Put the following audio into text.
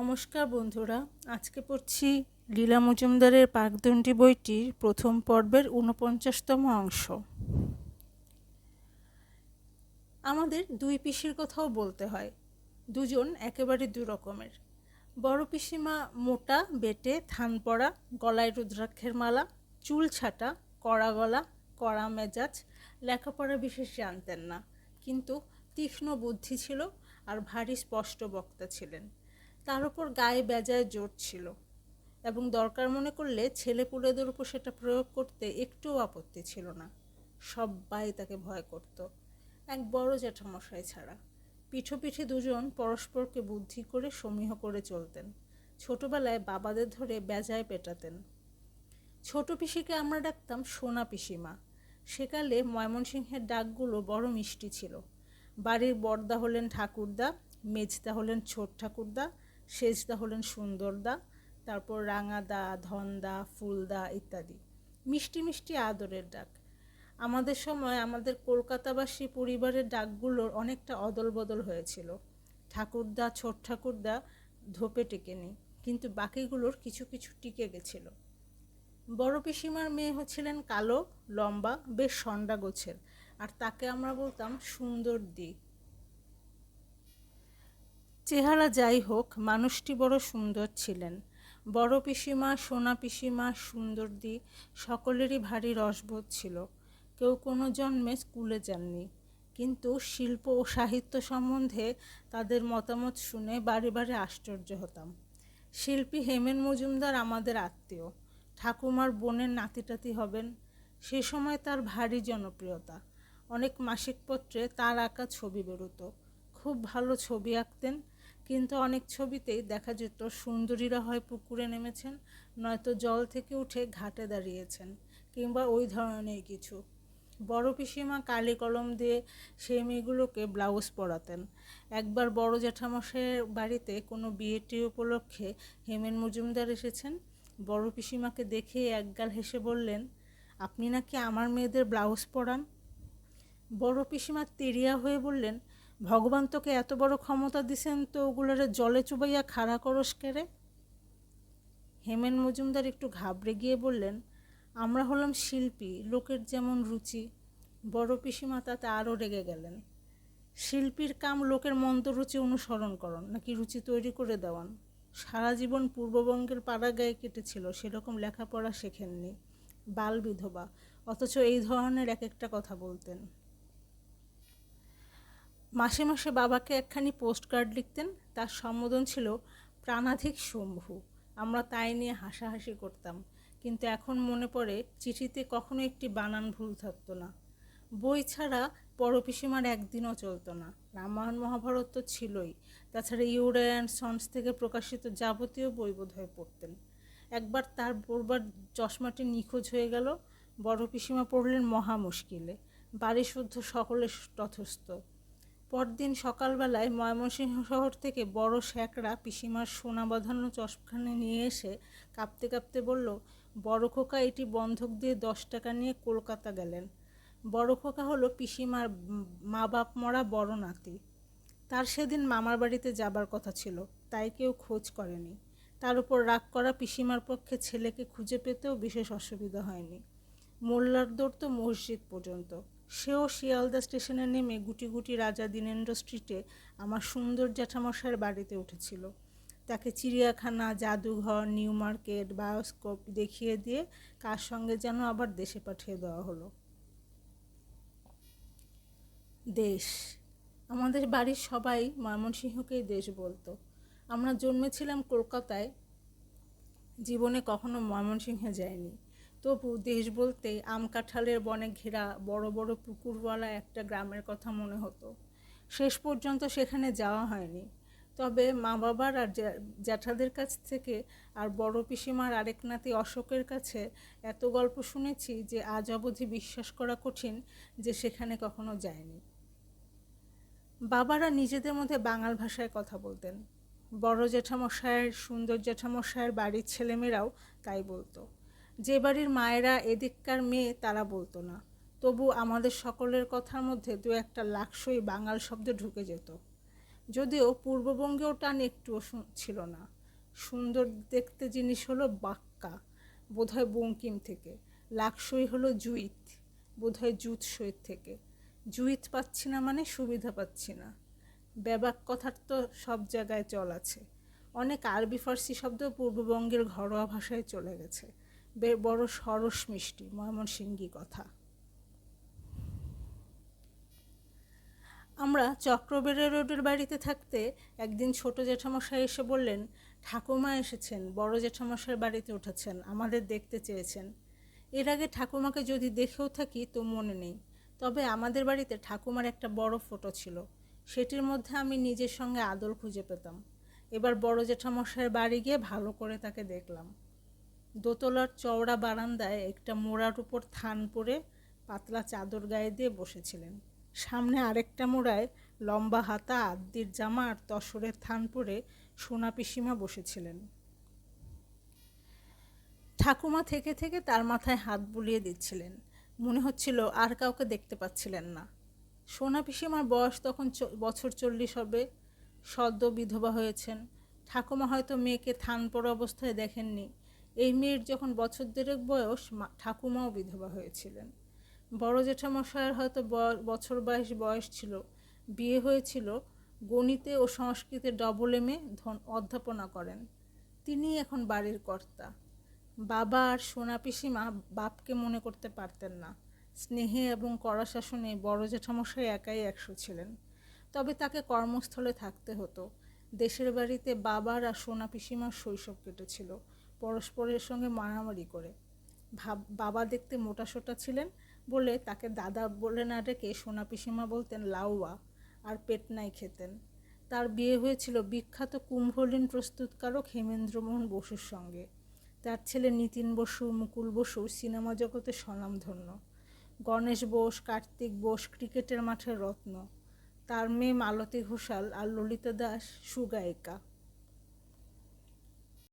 নমস্কার বন্ধুরা, আজকে পড়ছি লীলা মজুমদারের পাকদণ্ডী বইটির প্রথম পর্বের ঊনপঞ্চাশতম অংশ। আমাদের দুই পিসির কথাও বলতে হয়, দুজন একেবারে দু রকমের বড় পিসিমা মোটা, বেটে, থান পড়া, গলায় রুদ্রাক্ষের মালা, চুল ছাটা, কড়া গলা, কড়া মেজাজ, লেখাপড়া বিশেষ জানতেন না, কিন্তু তীক্ষ্ণ বুদ্ধি ছিল আর ভারী স্পষ্ট বক্তা ছিলেন। তার উপর গায়ে বেজায় জোর ছিল এবং দরকার মনে করলে ছেলেপুলেদের উপর সেটা প্রয়োগ করতে একটুও আপত্তি ছিল না। সবাই তাকে ভয় করত। এক বড় জ্যাঠামশাই ছাড়া। পিঠোপিঠে দুজন পরস্পরকে বুদ্ধি করে সমীহ করে চলতেন। ছোটবেলায় বাবাদের ধরে বেজায় পেটাতেন। ছোট পিসিকে আমরা ডাকতাম সোনা পিসিমা। সেকালে ময়মনসিংহের ডাকগুলো বড় মিষ্টি ছিল। বাড়ির বড়দা হলেন ঠাকুরদা, মেজদা হলেন ছোট ঠাকুরদা সেজদা হলেন সুন্দরদা, তারপর রাঙাদা, ধনদা, ফুলদা ইত্যাদি। মিষ্টি মিষ্টি আদরের ডাক। আমাদের সময় আমাদের কলকাতাবাসী পরিবারের ডাকগুলোর অনেকটা অদল বদল হয়েছিল। ঠাকুরদা, ছোট ঠাকুরদা ধোপে টেকেনি, কিন্তু বাকিগুলোর কিছু কিছু টিকে গেছিল। বড় পিসিমার মেয়ে হচ্ছিলেন কালো, লম্বা, বেশ সন্ডা গোছের। আর তাকে আমরা বলতাম সুন্দর দি চেহারা যাই হোক, মানুষটি বড় সুন্দর ছিলেন। বড় পিসিমা, সোনা পিসিমা সুন্দরদি সকলেরই ভারী রসবোধ ছিল। কেউ কোনো জন্মে স্কুলে যাননি। কিন্তু শিল্প ও সাহিত্য সম্বন্ধে তাদের মতামত শুনে বারে বারে আশ্চর্য হতাম। শিল্পী হেমেন মজুমদার আমাদের আত্মীয়। ঠাকুমার বোনের নাতিটাতি হবেন। সে সময় তার ভারী জনপ্রিয়তা। অনেক মাসিক পত্রে তার আঁকা ছবি বেরোতো। খুব ভালো ছবি আঁকতেন। কিন্তু অনেক ছবিতেই দেখা যেত সুন্দরীরা হয় পুকুরে নেমেছেন, নয়তো জল থেকে উঠে ঘাটে দাঁড়িয়েছেন, কিংবা ওই ধরনের কিছু। বড় পিসিমা কালি কলম দিয়ে সেই মেয়েগুলোকে ব্লাউজ পরাতেন। একবার বড় জ্যাঠামশাইয়ের বাড়িতে কোনো বিয়েটি উপলক্ষে হেমেন মজুমদার এসেছেন। বড় পিসিমাকে দেখে একগাল হেসে বললেন, আপনি নাকি আমার মেয়েদের ব্লাউজ পরান? বড় পিসিমা তেরিয়া হয়ে বললেন ভগবান তোকে এত বড় ক্ষমতা দিছেন, তো ওগুলোরে জলে চুবাইয়া খাড়া করস কেড়ে হেমেন মজুমদার একটু ঘাবড়ে গিয়ে বললেন, আমরা হলাম শিল্পী, লোকের যেমন রুচি, বড় পিসিমা তাতে আরও রেগে গেলেন। শিল্পীর কাম লোকের মন্দ রুচি অনুসরণ করন নাকি রুচি তৈরি করে দেওয়ান। সারা জীবন পূর্ববঙ্গের পাড়া গায়ে কেটেছিল, সেরকম লেখাপড়া শেখেননি, বাল বিধবা, অথচ এই ধরনের এক একটা কথা বলতেন। মাসে মাসে বাবাকে একখানি পোস্ট কার্ড লিখতেন। তার সম্বোধন ছিল, প্রাণাধিক শম্ভু। আমরা তাই নিয়ে হাসাহাসি করতাম। কিন্তু এখন মনে পড়ে, চিঠিতে কখনো একটি বানান ভুল থাকতো না। বই ছাড়া পরপিসীমার একদিনও চলতো না। রামায়ণ মহাভারত তো ছিলই। তাছাড়া ইউরা অ্যান্ড সন্স থেকে প্রকাশিত যাবতীয় বই বোধহয় পড়তেন। একবার তার পড়বার চশমাটি নিখোঁজ হয়ে গেল। বড় পিসিমা পড়লেন মহা মুশকিলে। বাড়ি শুদ্ধ সকলে তথস্থ। পরদিন সকালবেলায় ময়মনসিংহ শহর থেকে বড় শ্যাকরা পিসিমার সোনা বাঁধানো চশমাখানে নিয়ে এসে কাঁপতে কাঁপতে বলল, বড় খোকা এটি বন্ধক দিয়ে দশ টাকা নিয়ে কলকাতা গেলেন। বড় খোকা হলো পিসিমার মা বাপ মরা বড় নাতি। তার সেদিন মামার বাড়িতে যাবার কথা ছিল, তাই কেউ খোঁজ করেনি। তার উপর রাগ করা পিসিমার পক্ষে ছেলেকে খুঁজে পেতেও বিশেষ অসুবিধা হয়নি। মোল্লার দৌড় তো মসজিদ পর্যন্ত। সেও শিয়ালদা স্টেশনে নেমে গুটি গুটি রাজা দীনেন্দ্র স্ট্রিটে আমার সুন্দর জ্যাঠামশাইয়ের বাড়িতে উঠেছিল। তাকে চিড়িয়াখানা, জাদুঘর, নিউ মার্কেট, বায়োস্কোপ দেখিয়ে দিয়ে কার সঙ্গে যেন আবার দেশে পাঠিয়ে দেওয়া হলো। দেশ। আমাদের বাড়ির সবাই ময়মনসিংহকেই দেশ বলতো। আমরা জন্মেছিলাম কলকাতায়, জীবনে কখনো ময়মনসিংহে যায়নি তবু দেশ বলতে আম কাঁঠালের বনে ঘেরা বড় বড় পুকুরওয়ালা একটা গ্রামের কথা মনে হতো। শেষ পর্যন্ত সেখানে যাওয়া হয়নি। তবে মা বাবার আর জ্যাঠাদের কাছ থেকে আর বড় পিসিমার আরেক নাতি অশোকের কাছে এত গল্প শুনেছি যে আজ অবধি বিশ্বাস করা কঠিন যে সেখানে কখনো যায়নি। বাবারা নিজেদের মধ্যে বাঙাল ভাষায় কথা বলতেন। বড় জ্যাঠামশায়ের, সুন্দর জ্যাঠামশায়ের বাড়ির ছেলেমেয়েরাও তাই বলতো। যে বাড়ির মায়েরা এদিককার মেয়ে তারা বলতো না। তবু আমাদের সকলের কথার মধ্যে দু একটা লাক্সই বাঙাল শব্দ ঢুকে যেত। যদিও পূর্ববঙ্গেও টান একটুও ছিল না। সুন্দর দেখতে জিনিস হলো বাক্কা, বোধহয় বঙ্কিম থেকে। লাকসই হলো জুইত, বোধহয় জুত সৈত থেকে। জুইত পাচ্ছি না মানে সুবিধা পাচ্ছি না। ব্যাবাক কথার তো সব জায়গায় চল আছে। অনেক আরবি ফার্সি শব্দ পূর্ববঙ্গের ঘরোয়া ভাষায় চলে গেছে। বড় সরস মিষ্টি, ময়মনসিংহী কথা। আমরা চক্রবেড়ে রোডের বাড়িতে থাকতে একদিন ছোট জেঠামশাই এসে বললেন, ঠাকুমা এসেছেন, বড় জেঠামশাইয়ের বাড়িতে উঠেছেন, আমাদের দেখতে চেয়েছেন। এর আগে ঠাকুমাকে যদি দেখেও থাকি তো মনে নেই। তবে আমাদের বাড়িতে ঠাকুমার একটা বড় ফটো ছিল। সেটির মধ্যে আমি নিজের সঙ্গে আদল খুঁজে পেতাম। এবার বড় জেঠামশাইয়ের বাড়ি গিয়ে ভালো করে তাকে দেখলাম। দোতলার চওড়া বারান্দায় একটা মোড়ার উপর থান পরে পাতলা চাদর গায়ে দিয়ে বসেছিলেন। সামনে আরেকটা মোড়ায় লম্বা হাতা, আদ্দির জামা আর তসরের থান পরে সোনা পিসিমা বসেছিলেন। ঠাকুমা থেকে থেকে তার মাথায় হাত বুলিয়ে দিচ্ছিলেন। মনে হচ্ছিল আর কাউকে দেখতে পাচ্ছিলেন না। সোনা পিসিমার বয়স তখন বছর চল্লিশ হবে। সদ্য বিধবা হয়েছেন। ঠাকুমা হয়তো মেয়েকে থান পড়া অবস্থায় দেখেননি। এই মেয়ের যখন বছর দেড়েক বয়স ঠাকুমাও বিধবা হয়েছিলেন। বড় জেঠামশায়ের হয়তো বছর বাইশ বয়স ছিল, বিয়ে হয়েছিল, গণিতে ও সংস্কৃতে ডবল এমে অধ্যাপনা করেন। তিনি এখন বাড়ির কর্তা। বাবা আর সোনা পিসিমা বাপকে মনে করতে পারতেন না। স্নেহে এবং কড়া শাসনে বড় জেঠামশাই একাই একশো ছিলেন। তবে তাকে কর্মস্থলে থাকতে হতো। দেশের বাড়িতে বাবার আর সোনা পিসিমার শৈশব কেটেছিল। পরস্পরের সঙ্গে মারামারি করে। ভাব, বাবা দেখতে মোটাসোটা ছিলেন বলে তাকে দাদা বলে না ডেকে সোনা পিসিমা বলতেন, লাউয়া। আর পেটনাই খেতেন। তার বিয়ে হয়েছিল বিখ্যাত কুম্ভলীন প্রস্তুতকারক হেমেন্দ্রমোহন বসুর সঙ্গে। তার ছেলে নিতিন বসু, মুকুল বসু সিনেমা জগতে স্বনামধন্য। গণেশ বোস, কার্তিক বোস ক্রিকেটের মাঠের রত্ন। তার মেয়ে মালতী ঘোষাল আর ললিতা দাস সুগায়িকা।